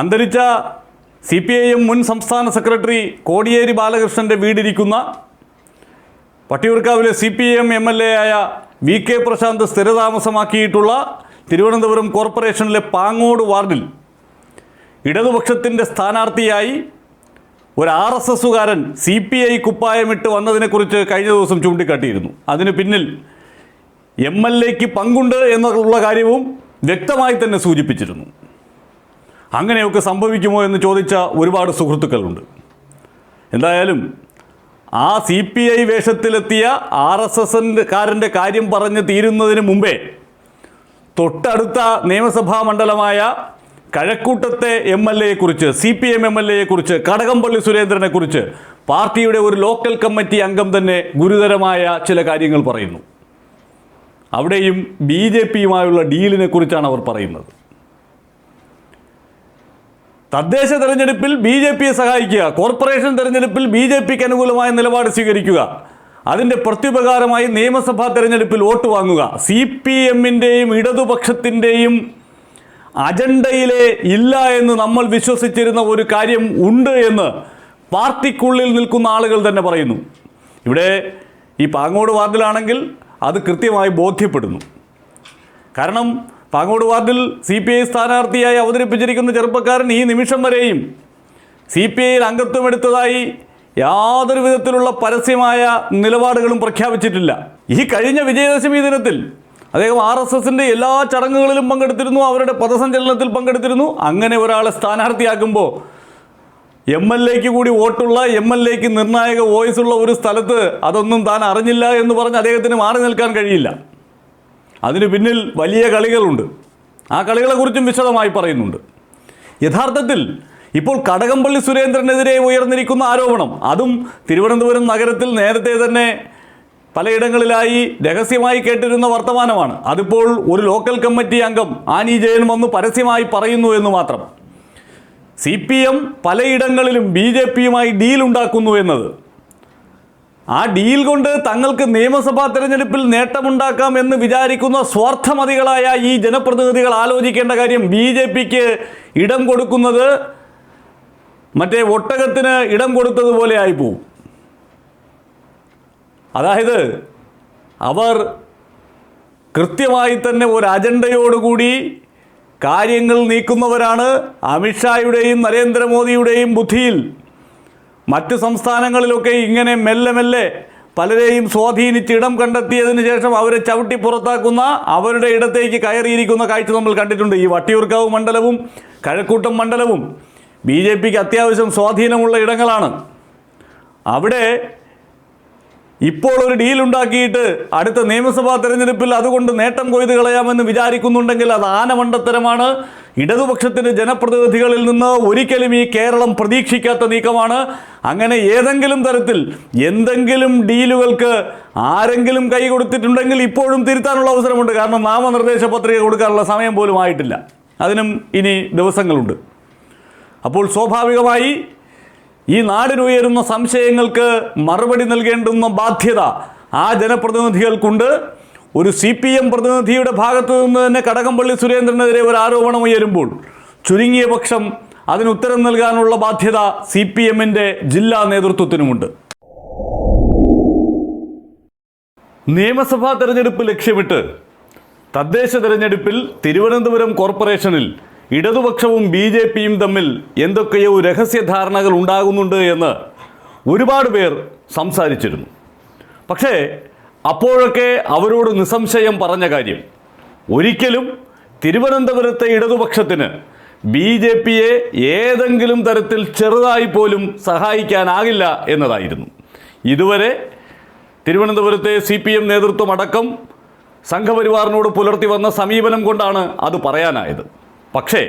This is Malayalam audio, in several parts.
അന്തരിച്ച സി പി ഐ എം മുൻ സംസ്ഥാന സെക്രട്ടറി കോടിയേരി ബാലകൃഷ്ണന്റെ വീടിരിക്കുന്ന പട്ടിയൂർക്കാവിലെ C P M M L A ആയ വി കെ പ്രശാന്ത് സ്ഥിരതാമസമാക്കിയിട്ടുള്ള തിരുവനന്തപുരം കോർപ്പറേഷനിലെ പാങ്ങോട് വാർഡിൽ ഇടതുപക്ഷത്തിന്റെ സ്ഥാനാർത്ഥിയായി ഒരു ആർ എസ് എസുകാരൻ സി പി ഐ കുപ്പായമിട്ട് വന്നതിനെക്കുറിച്ച് കഴിഞ്ഞ ദിവസം ചൂണ്ടിക്കാട്ടിയിരുന്നു. അതിന് പിന്നിൽ എം എൽ എക്ക് പങ്കുണ്ട് എന്നുള്ള കാര്യവും വ്യക്തമായി തന്നെ സൂചിപ്പിച്ചിരുന്നു. അങ്ങനെയൊക്കെ സംഭവിക്കുമോ എന്ന് ചോദിച്ച ഒരുപാട് സുഹൃത്തുക്കളുണ്ട്. എന്തായാലും ആ സി പി ഐ വേഷത്തിലെത്തിയ ആർ എസ് എസ് കാരന്റെ കാര്യം പറഞ്ഞ് തീരുന്നതിന് മുമ്പേ തൊട്ടടുത്ത നിയമസഭാ മണ്ഡലമായ കഴക്കൂട്ടത്തെ M L എയെക്കുറിച്ച് C P M M L എയെക്കുറിച്ച് Kadakampally സുരേന്ദ്രനെക്കുറിച്ച് പാർട്ടിയുടെ ഒരു ലോക്കൽ കമ്മിറ്റി അംഗം തന്നെ ഗുരുതരമായ ചില കാര്യങ്ങൾ പറയുന്നു. അവിടെയും ബി ജെ പിയുമായുള്ള ഡീലിനെ കുറിച്ചാണ് അവർ പറയുന്നത്. തദ്ദേശ തെരഞ്ഞെടുപ്പിൽ ബി ജെ പിയെ സഹായിക്കുക. കോർപ്പറേഷൻ തെരഞ്ഞെടുപ്പിൽ ബി ജെ പിക്ക് അനുകൂലമായ നിലപാട് സ്വീകരിക്കുക. അതിന്റെ പ്രത്യുപകാരമായി നിയമസഭാ തെരഞ്ഞെടുപ്പിൽ വോട്ട് വാങ്ങുക. സി പി എമ്മിന്റെയും ഇടതുപക്ഷത്തിന്റെയും അജണ്ടയിലെ ഇല്ല എന്ന് നമ്മൾ വിശ്വസിച്ചിരുന്ന ഒരു കാര്യം ഉണ്ട് എന്ന് പാർട്ടിക്കുള്ളിൽ നിൽക്കുന്ന ആളുകൾ തന്നെ പറയുന്നു. ഇവിടെ ഈ പാങ്ങോട് വാർഡിലാണെങ്കിൽ അത് കൃത്യമായി ബോധ്യപ്പെടുന്നു. കാരണം പാങ്ങോട് വാർഡിൽ സി പി ഐ സ്ഥാനാർത്ഥിയായി അവതരിപ്പിച്ചിരിക്കുന്ന ചെറുപ്പക്കാരൻ ഈ നിമിഷം വരെയും സി പി ഐയിൽ അംഗത്വം എടുത്തതായി യാതൊരു വിധത്തിലുള്ള പരസ്യമായ നിലപാടുകളും പ്രഖ്യാപിച്ചിട്ടില്ല. ഈ കഴിഞ്ഞ വിജയദശമി ദിനത്തിൽ അദ്ദേഹം ആർ എസ് എസിന്റെ എല്ലാ ചടങ്ങുകളിലും പങ്കെടുത്തിരുന്നു അവരുടെ പദസഞ്ചലനത്തിൽ പങ്കെടുത്തിരുന്നു. അങ്ങനെ ഒരാളെ സ്ഥാനാർത്ഥിയാക്കുമ്പോൾ എം എൽ എക്ക് കൂടി വോട്ടുള്ള എം എൽ എക്ക് നിർണായക വോയിസ് ഉള്ള ഒരു സ്ഥലത്ത് അതൊന്നും താൻ അറിഞ്ഞില്ല എന്ന് പറഞ്ഞ് അദ്ദേഹത്തിന് മാറി നിൽക്കാൻ കഴിയില്ല. അതിന് പിന്നിൽ വലിയ കളികളുണ്ട്. ആ കളികളെക്കുറിച്ചും വിശദമായി പറയുന്നുണ്ട്. യഥാർത്ഥത്തിൽ ഇപ്പോൾ കടകംപള്ളി സുരേന്ദ്രനെതിരെ ഉയർന്നിരിക്കുന്ന ആരോപണം അതും തിരുവനന്തപുരം നഗരത്തിൽ നേരത്തെ തന്നെ പലയിടങ്ങളിലായി രഹസ്യമായി കേട്ടിരുന്ന വർത്തമാനമാണ്. അതിപ്പോൾ ഒരു ലോക്കൽ കമ്മിറ്റി അംഗം ആനി ജയൻ വന്ന് പരസ്യമായി പറയുന്നു എന്ന് മാത്രം. സി പി എം പലയിടങ്ങളിലും ബി ജെ പിയുമായി ഡീൽ ഉണ്ടാക്കുന്നു എന്നത് ആ ഡീൽ കൊണ്ട് തങ്ങൾക്ക് നിയമസഭാ തെരഞ്ഞെടുപ്പിൽ നേട്ടമുണ്ടാക്കാം എന്ന് വിചാരിക്കുന്ന സ്വാർത്ഥമതികളായ ഈ ജനപ്രതിനിധികൾ ആലോചിക്കേണ്ട കാര്യം ബി ജെ പിക്ക് ഇടം കൊടുക്കുന്നത് മറ്റേ ഒട്ടകത്തിന് ഇടം കൊടുത്തതുപോലെ ആയിപ്പോവും അതായത് അവർ കൃത്യമായി തന്നെ ഒരു അജണ്ടയോടുകൂടി കാര്യങ്ങൾ നീക്കുന്നവരാണ് അമിത്ഷായുടെയും നരേന്ദ്രമോദിയുടെയും ബുദ്ധിയിൽ. മറ്റ് സംസ്ഥാനങ്ങളിലൊക്കെ ഇങ്ങനെ മെല്ലെ മെല്ലെ പലരെയും സ്വാധീനിച്ച് ഇടം കണ്ടെത്തിയതിന് ശേഷം അവരെ ചവിട്ടി പുറത്താക്കുന്ന അവരുടെ ഇടത്തേക്ക് കയറിയിരിക്കുന്ന കാഴ്ച നമ്മൾ കണ്ടിട്ടുണ്ട്. ഈ വട്ടിയൂർക്കാവ് മണ്ഡലവും കഴക്കൂട്ടം മണ്ഡലവും ബി ജെ പിക്ക് അത്യാവശ്യം സ്വാധീനമുള്ള ഇടങ്ങളാണ്. അവിടെ ഇപ്പോൾ ഒരു ഡീൽ ഉണ്ടാക്കിയിട്ട് അടുത്ത നിയമസഭാ തെരഞ്ഞെടുപ്പിൽ അതുകൊണ്ട് നേട്ടം കൊയ്ത് കളയാമെന്ന് വിചാരിക്കുന്നുണ്ടെങ്കിൽ അത് ആനമണ്ടത്തരമാണ്. ഇടതുപക്ഷത്തിന്റെ ജനപ്രതിനിധികളിൽ നിന്ന് ഒരിക്കലും ഈ കേരളം പ്രതീക്ഷിക്കാത്ത നീക്കമാണ്. അങ്ങനെ ഏതെങ്കിലും തരത്തിൽ എന്തെങ്കിലും ഡീലുകൾക്ക് ആരെങ്കിലും കൈ കൊടുത്തിട്ടുണ്ടെങ്കിൽ ഇപ്പോഴും തിരുത്താനുള്ള അവസരമുണ്ട്. കാരണം നാമനിർദ്ദേശ പത്രിക കൊടുക്കാനുള്ള സമയം പോലും ആയിട്ടില്ല. അതിനും ഇനി ദിവസങ്ങളുണ്ട്. അപ്പോൾ സ്വാഭാവികമായി ഈ നാടിനുയരുന്ന സംശയങ്ങൾക്ക് മറുപടി നൽകേണ്ടുന്ന ബാധ്യത ആ ജനപ്രതിനിധികൾക്കുണ്ട്. ഒരു സി പി എം പ്രതിനിധിയുടെ ഭാഗത്തു നിന്ന് തന്നെ കടകംപള്ളി സുരേന്ദ്രനെതിരെ ഒരു ആരോപണം ഉയരുമ്പോൾ ചുരുങ്ങിയ പക്ഷം അതിന് ഉത്തരം നൽകാനുള്ള ബാധ്യത സി പി എമ്മിന്റെ ജില്ലാ നേതൃത്വത്തിനുമുണ്ട്. നിയമസഭാ തെരഞ്ഞെടുപ്പ് ലക്ഷ്യമിട്ട് തദ്ദേശ തെരഞ്ഞെടുപ്പിൽ തിരുവനന്തപുരം കോർപ്പറേഷനിൽ ഇടതുപക്ഷവും ബി ജെ പിയും തമ്മിൽ എന്തൊക്കെയോ രഹസ്യധാരണകൾ ഉണ്ടാകുന്നുണ്ട് എന്ന് ഒരുപാട് പേർ സംസാരിച്ചിരുന്നു. പക്ഷേ അപ്പോഴൊക്കെ അവരോട് നിസ്സംശയം പറഞ്ഞ കാര്യം. ഒരിക്കലും തിരുവനന്തപുരത്തെ ഇടതുപക്ഷത്തിന് ബി ജെ പിയെ ഏതെങ്കിലും തരത്തിൽ ചെറുതായി പോലും സഹായിക്കാനാകില്ല എന്നതായിരുന്നു. ഇതുവരെ തിരുവനന്തപുരത്തെ സി പി എം നേതൃത്വം അടക്കം സംഘപരിവാറിനോട് പുലർത്തി വന്ന സമീപനം കൊണ്ടാണ് അത് പറയാനായത്. പക്ഷേ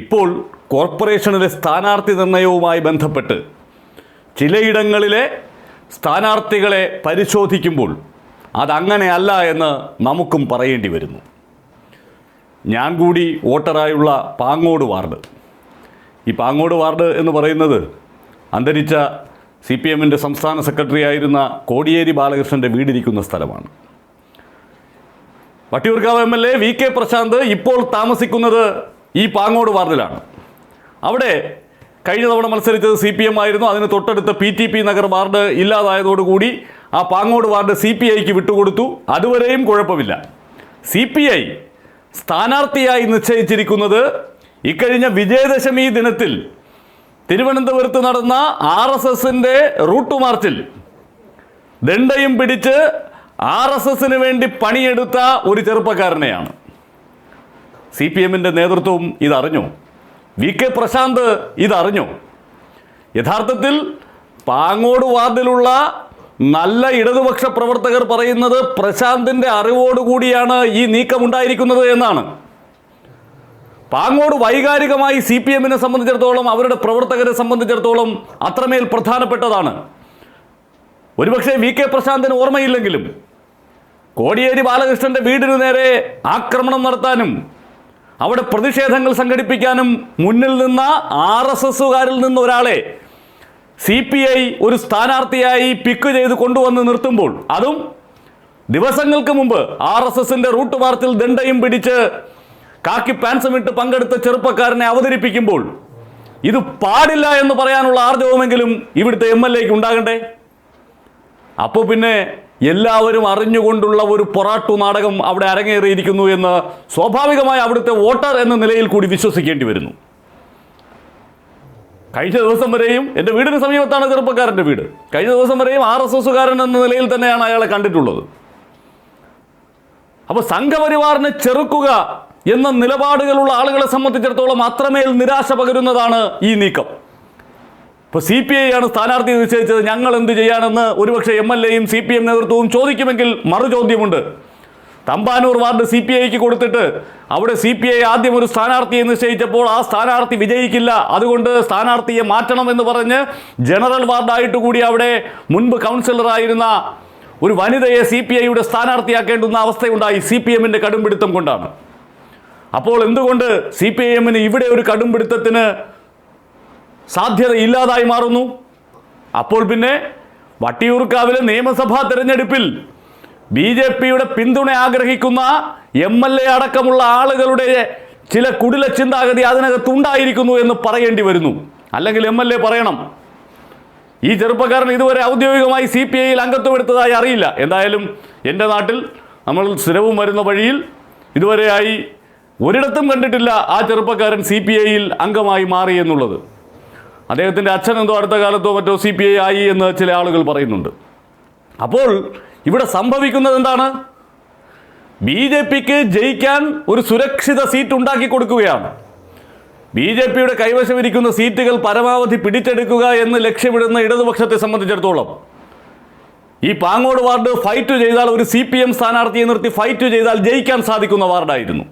ഇപ്പോൾ കോർപ്പറേഷനിലെ സ്ഥാനാർത്ഥി നിർണയവുമായി ബന്ധപ്പെട്ട് ചിലയിടങ്ങളിലെ സ്ഥാനാർത്ഥികളെ പരിശോധിക്കുമ്പോൾ അതങ്ങനെയല്ല എന്ന് നമുക്കും പറയേണ്ടി വരുന്നു. ഞാൻ കൂടി വോട്ടറായുള്ള പാങ്ങോട് വാർഡ്. ഈ പാങ്ങോട് വാർഡ് എന്ന് പറയുന്നത് അന്തരിച്ച സി പി എമ്മിന്റെ സംസ്ഥാന സെക്രട്ടറി ആയിരുന്ന കോടിയേരി ബാലകൃഷ്ണന്റെ വീടിരിക്കുന്ന സ്ഥലമാണ്. Vattiyoorkavu M L A V K Prashanth ഇപ്പോൾ താമസിക്കുന്നത് ഈ പാങ്ങോട് വാർഡിലാണ്. അവിടെ കഴിഞ്ഞ തവണ മത്സരിച്ചത് സി പി എം ആയിരുന്നു. അതിന് തൊട്ടടുത്ത P T P Nagar ward ഇല്ലാതായതോടുകൂടി ആ പാങ്ങോട് വാർഡ് സി പി ഐക്ക് വിട്ടുകൊടുത്തു. അതുവരെയും കുഴപ്പമില്ല. സി പി ഐ സ്ഥാനാർത്ഥിയായി നിശ്ചയിച്ചിരിക്കുന്നത് ഇക്കഴിഞ്ഞ വിജയദശമി ദിനത്തിൽ തിരുവനന്തപുരത്ത് നടന്ന ആർ എസ് എസിന്റെ റൂട്ട് മാർച്ചിൽ ദണ്ഡയും പിടിച്ച് ആർ എസ് എസിന് വേണ്ടി പണിയെടുത്ത ഒരു ചെറുപ്പക്കാരനെയാണ്. സി പി എമ്മിന്റെ നേതൃത്വവും ഇതറിഞ്ഞു. വി കെ പ്രശാന്ത് ഇതറിഞ്ഞു. യഥാർത്ഥത്തിൽ പാങ്ങോട് വാർഡിലുള്ള നല്ല ഇടതുപക്ഷ പ്രവർത്തകർ പറയുന്നത് പ്രശാന്തിന്റെ അറിവോടുകൂടിയാണ് ഈ നീക്കമുണ്ടായിരിക്കുന്നത് എന്നാണ്. പാങ്ങോട് വൈകാരികമായി സി പി എമ്മിനെ സംബന്ധിച്ചിടത്തോളം അവരുടെ പ്രവർത്തകരെ സംബന്ധിച്ചിടത്തോളം അത്രമേൽ പ്രധാനപ്പെട്ടതാണ്. ഒരുപക്ഷെ വി കെ പ്രശാന്തിന് ഓർമ്മയില്ലെങ്കിലും കോടിയേരി ബാലകൃഷ്ണന്റെ വീടിനു നേരെ ആക്രമണം നടത്താനും അവിടെ പ്രതിഷേധങ്ങൾ സംഘടിപ്പിക്കാനും മുന്നിൽ നിന്ന ആർ എസ് എസുകാരിൽ നിന്ന് ഒരാളെ സി പി ഐ ഒരു സ്ഥാനാർത്ഥിയായി പിക്ക് ചെയ്ത് കൊണ്ടുവന്ന് നിർത്തുമ്പോൾ അതും ദിവസങ്ങൾക്ക് മുമ്പ് ആർ എസ് എസിന്റെ റൂട്ട് മാർച്ചിൽ ദണ്ഡയും പിടിച്ച് കാക്കി പാൻസും ഇട്ട് പങ്കെടുത്ത ചെറുപ്പക്കാരനെ അവതരിപ്പിക്കുമ്പോൾ ഇത് പാടില്ല എന്ന് പറയാനുള്ള ആർജവമെങ്കിലും ഇവിടുത്തെ എം എൽ എക്ക് ഉണ്ടാകണ്ടേ? അപ്പോൾ പിന്നെ എല്ലാവരും അറിഞ്ഞുകൊണ്ടുള്ള ഒരു പൊറാട്ടു നാടകം അവിടെ അരങ്ങേറിയിരിക്കുന്നു എന്ന് സ്വാഭാവികമായി അവിടുത്തെ വോട്ടർ എന്ന നിലയിൽ കൂടി വിശ്വസിക്കേണ്ടി വരുന്നു. കഴിഞ്ഞ ദിവസം വരെയും എന്റെ വീടിന് സമീപത്താണ് ചെറുപ്പക്കാരന്റെ വീട്. കഴിഞ്ഞ ദിവസം വരെയും ആർ എസ് എസുകാരൻ എന്ന നിലയിൽ തന്നെയാണ് അയാളെ കണ്ടിട്ടുള്ളത്. അപ്പോൾ സംഘപരിവാറിനെ ചെറുക്കുക എന്ന നിലപാടുകളുള്ള ആളുകളെ സംബന്ധിച്ചിടത്തോളം അത്രമേൽ നിരാശ പകരുന്നതാണ് ഈ നീക്കം. ഇപ്പോൾ സി പി ഐ ആണ് സ്ഥാനാർത്ഥി നിശ്ചയിച്ചത്. ഞങ്ങൾ എന്ത് ചെയ്യാനെന്ന് ഒരുപക്ഷെ എം എൽ എയും സി പി എം നേതൃത്വവും ചോദിക്കുമെങ്കിൽ മറു ചോദ്യമുണ്ട് തമ്പാനൂർ വാർഡ് സി പി ഐക്ക് കൊടുത്തിട്ട് അവിടെ സി പി ഐ ആദ്യം ഒരു സ്ഥാനാർത്ഥിയെ നിശ്ചയിച്ചപ്പോൾ ആ സ്ഥാനാർത്ഥി വിജയിക്കില്ല. അതുകൊണ്ട് സ്ഥാനാർത്ഥിയെ മാറ്റണം എന്ന് പറഞ്ഞ് ജനറൽ വാർഡായിട്ട് കൂടി അവിടെ മുൻപ് കൗൺസിലറായിരുന്ന ഒരു വനിതയെ സി പി ഐയുടെ സ്ഥാനാർത്ഥിയാക്കേണ്ടുന്ന അവസ്ഥയുണ്ടായി. സി പി എമ്മിന്റെ കടുംപിടുത്തം കൊണ്ടാണ്. അപ്പോൾ എന്തുകൊണ്ട് സി പി ഐ എമ്മിന് ഇവിടെ ഒരു കടുംപിടുത്തത്തിന് സാധ്യത ഇല്ലാതായി മാറുന്നു? അപ്പോൾ പിന്നെ വട്ടിയൂർക്കാവിലെ നിയമസഭാ തെരഞ്ഞെടുപ്പിൽ ബി ജെ പിയുടെ പിന്തുണ ആഗ്രഹിക്കുന്ന എം എൽ എ അടക്കമുള്ള ആളുകളുടെ ചില കുടില ചിന്താഗതി അതിനകത്തുണ്ടായിരിക്കുന്നു എന്ന് പറയേണ്ടി വരുന്നു. അല്ലെങ്കിൽ എം എൽ എ പറയണം. ഈ ചെറുപ്പക്കാരൻ ഇതുവരെ ഔദ്യോഗികമായി സി പി ഐയിൽ അംഗത്വം എടുത്തതായി അറിയില്ല. എന്തായാലും എന്റെ നാട്ടിൽ നമ്മൾ സ്ഥിരവും വരുന്ന വഴിയിൽ ഇതുവരെയായി ഒരിടത്തും കണ്ടിട്ടില്ല ആ ചെറുപ്പക്കാരൻ സി പി ഐയിൽ അംഗമായി മാറി എന്നുള്ളത്. അദ്ദേഹത്തിന്റെ അച്ഛൻ എന്തോ അടുത്ത കാലത്തോ മറ്റോ സി പി ഐ ആയി എന്ന് ചില ആളുകൾ പറയുന്നുണ്ട്. അപ്പോൾ ഇവിടെ സംഭവിക്കുന്നത് എന്താണ്? ബി ജെ പിക്ക് ജയിക്കാൻ ഒരു സുരക്ഷിത സീറ്റ് ഉണ്ടാക്കി കൊടുക്കുകയാണ്. ബി ജെ പിയുടെ കൈവശമിരിക്കുന്ന സീറ്റുകൾ പരമാവധി പിടിച്ചെടുക്കുക എന്ന് ലക്ഷ്യമിടുന്ന ഇടതുപക്ഷത്തെ സംബന്ധിച്ചിടത്തോളം ഈ പാങ്ങോട് വാർഡ് ഫൈറ്റ് ചെയ്താൽ ഒരു സി പി എം സ്ഥാനാർത്ഥിയെ നിർത്തി ഫൈറ്റ് ചെയ്താൽ ജയിക്കാൻ സാധിക്കുന്ന വാർഡായിരുന്നു.